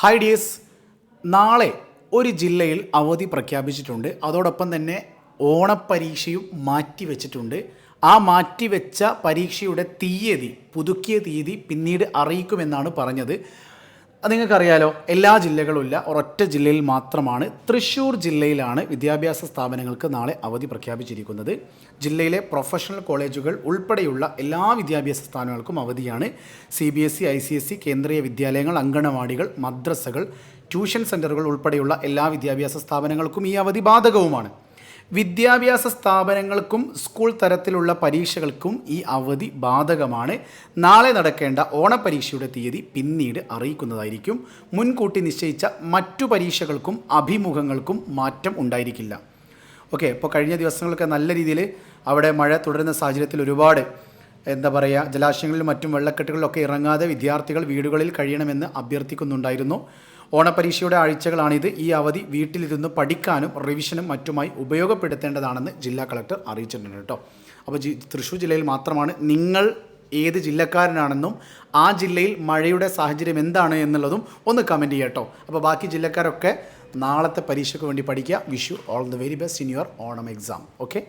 Hi dears നാളെ ഒരു ജില്ലയിൽ അവധി പ്രഖ്യാപിച്ചിട്ടുണ്ട്. അതോടൊപ്പം തന്നെ ഓണപ്പരീക്ഷയും മാറ്റിവെച്ചിട്ടുണ്ട്. ആ മാറ്റിവെച്ച പരീക്ഷയുടെ തീയതി പുതുക്കിയ തീയതി പിന്നീട് അറിയിക്കുമെന്നാണ് പറഞ്ഞത്. അത് നിങ്ങൾക്കറിയാലോ എല്ലാ ജില്ലകളും ഇല്ല. ഒരൊറ്റ ജില്ലയിൽ മാത്രമാണ് തൃശ്ശൂർ ജില്ലയിലാണ് വിദ്യാഭ്യാസ സ്ഥാപനങ്ങൾക്ക് നാളെ അവധി പ്രഖ്യാപിച്ചിരിക്കുന്നത്. ജില്ലയിലെ പ്രൊഫഷണൽ കോളേജുകൾ ഉൾപ്പെടെയുള്ള എല്ലാ വിദ്യാഭ്യാസ സ്ഥാപനങ്ങൾക്കും അവധിയാണ്. C B S E I C S E കേന്ദ്രീയ വിദ്യാലയങ്ങൾ അങ്കണവാടികൾ മദ്രസകൾ ട്യൂഷൻ സെന്ററുകൾ ഉൾപ്പെടെയുള്ള എല്ലാ വിദ്യാഭ്യാസ സ്ഥാപനങ്ങൾക്കും ഈ അവധി ബാധകവുമാണ്. വിദ്യാഭ്യാസ സ്ഥാപനങ്ങൾക്കും സ്കൂൾ തരത്തിലുള്ള പരീക്ഷകൾക്കും ഈ അവധി ബാധകമാണ്. നാളെ നടക്കേണ്ട ഓണപരീക്ഷയുടെ തീയതി പിന്നീട് അറിയിക്കുന്നതായിരിക്കും. മുൻകൂട്ടി നിശ്ചയിച്ച മറ്റു പരീക്ഷകൾക്കും അഭിമുഖങ്ങൾക്കും മാറ്റം ഉണ്ടായിരിക്കില്ല. ഓക്കെ ഇപ്പോൾ കഴിഞ്ഞ ദിവസങ്ങളൊക്കെ നല്ല രീതിയിൽ അവിടെ മഴ തുടരുന്ന സാഹചര്യത്തിൽ ഒരുപാട് എന്താ പറയുക ജലാശയങ്ങളിലും മറ്റും വെള്ളക്കെട്ടുകളിലൊക്കെ ഇറങ്ങാതെ വിദ്യാർത്ഥികൾ വീടുകളിൽ കഴിയണമെന്ന് അഭ്യർത്ഥിക്കുന്നുണ്ടായിരുന്നു. ഓണപരീക്ഷയുടെ ആഴ്ചകളാണിത്. ഈ അവധി വീട്ടിലിരുന്ന് പഠിക്കാനും റിവിഷനും മറ്റുമായി ഉപയോഗപ്പെടുത്തേണ്ടതാണെന്ന് ജില്ലാ കളക്ടർ അറിയിച്ചിട്ടുണ്ട് കേട്ടോ. അപ്പോൾ ജി തൃശ്ശൂർ ജില്ലയിൽ മാത്രമാണ് നിങ്ങൾ ഏത് ജില്ലക്കാരനാണെന്നും ആ ജില്ലയിൽ മഴയുടെ സാഹചര്യം എന്താണ് എന്നുള്ളതും ഒന്ന് കമന്റ് ചെയ്യട്ടോ അപ്പോൾ ബാക്കി ജില്ലക്കാരൊക്കെ നാളത്തെ പരീക്ഷയ്ക്ക് വേണ്ടി പഠിക്കുക. Vishu all the very best in your Onam exam okay